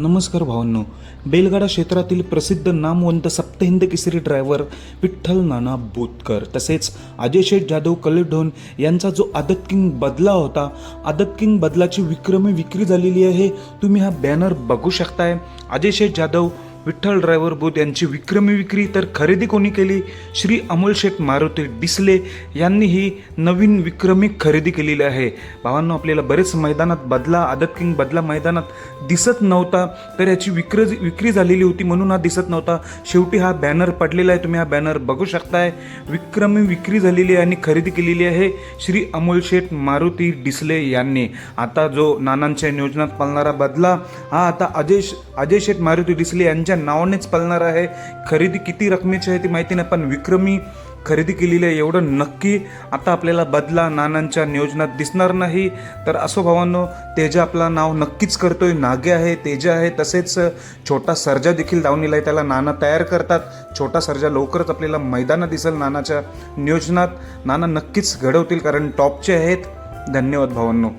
नमस्कार भावांनो. बेलगाडा क्षेत्रातील प्रसिद्ध नामवंत सप्तहिंद केसरी ड्रायव्हर विठ्ठल नाना बोतकर तसेच अजय शेठ जाधव कलेढोन यांचा जो आदत किंग बदला होता आदत किंग बदलाची विक्रमी विक्री झालेली आहे तुम्ही हा बॅनर बघू शकताय. अजय शेठ जाधव विठ्ठल ड्रायव्हर बुध यांची विक्रमी विक्री तर खरेदी कोणी केली? श्री अमोल शेठ मारुती डिसले यांनी ही नवीन विक्रमी खरेदी केलेली आहे. भावांनो आपल्याला बरेच मैदानात बदला आदत किंग बदला मैदानात दिसत नव्हता तर याची विक्र विक्री झालेली होती म्हणून हा दिसत नव्हता. शेवटी हा बॅनर पडलेला आहे तुम्ही हा बॅनर बघू शकताय. विक्रमी विक्री झालेली आहे आणि खरेदी केलेली आहे श्री अमोल शेठ मारुती डिसले यांनी. आता जो नानांच्या नियोजनात पालणारा बदला हा आता अजय अजय शेठ मारुती डिसले यांच्या नावानेच पालणार आहे खरेदी किती रकमेची आहे ती माहिती नाही पण विक्रमी खरेदी केलेली आहे एवढं नक्की आता आपल्याला बदला नानांच्या नियोजनात दिसणार नाही. तर असो भावांनो तेजा आपलं नाव नक्कीच करतोय नागे आहे तेजा आहे तसेच छोटा सर्जा देखील दावणीला आहे त्याला नाना तयार करतात. छोटा सर्जा लवकरच आपल्याला मैदानात दिसेल नानाच्या नियोजनात. नाना नक्कीच घडवतील कारण टॉपचे आहेत. धन्यवाद भावांनो.